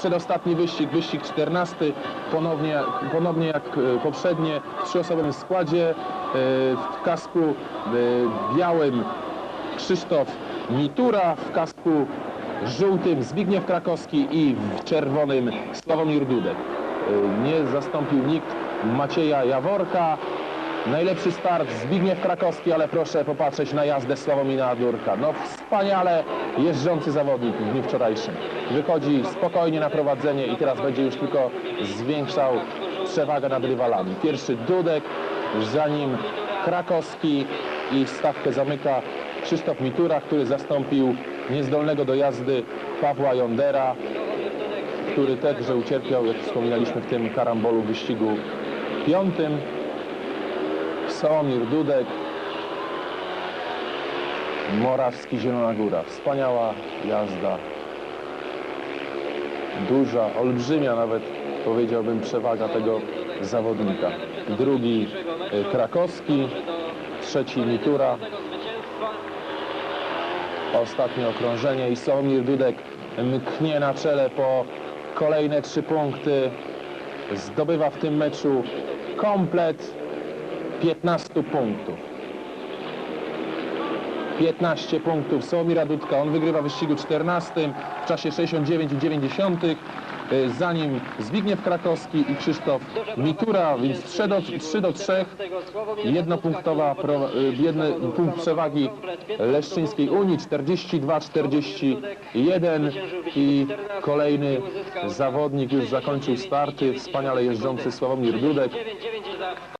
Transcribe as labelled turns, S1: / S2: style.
S1: przedostatni wyścig, wyścig 14, ponownie, ponownie jak e, poprzednie, w trzyosobowym składzie, e, w kasku e, białym Krzysztof Mitura, w kasku żółtym Zbigniew Krakowski i w czerwonym Sławomir Dudek. Nie zastąpił nikt Macieja Jaworka. Najlepszy start Zbigniew Krakowski, ale proszę popatrzeć na jazdę Sławomira Durka. No wspaniale jeżdżący zawodnik w dniu wczorajszym. Wychodzi spokojnie na prowadzenie i teraz będzie już tylko zwiększał przewagę nad rywalami. Pierwszy Dudek, za nim Krakowski i stawkę zamyka Krzysztof Mitura, który zastąpił niezdolnego do jazdy Pawła Jondera, który także ucierpiał, jak wspominaliśmy w tym karambolu wyścigu piątym. Sałomir Dudek, Morawski Zielona Góra. Wspaniała jazda. Duża, olbrzymia nawet powiedziałbym przewaga tego zawodnika. Drugi e, Krakowski, trzeci Mitura. Ostatnie okrążenie i Sławomir Dudek mknie na czele po kolejne trzy punkty. Zdobywa w tym meczu komplet 15 punktów. 15 punktów Sławomira Dudka. On wygrywa w wyścigu 14 w czasie 69,9. Y, Za nim Zbigniew Krakowski i Krzysztof Mitura, więc 3 do, 3 do 3. Jednopunktowa, y, jedny punkt przewagi Leszczyńskiej Unii 42-41 i kolejny zawodnik już zakończył starty, wspaniale jeżdżący Sławomir Dudek.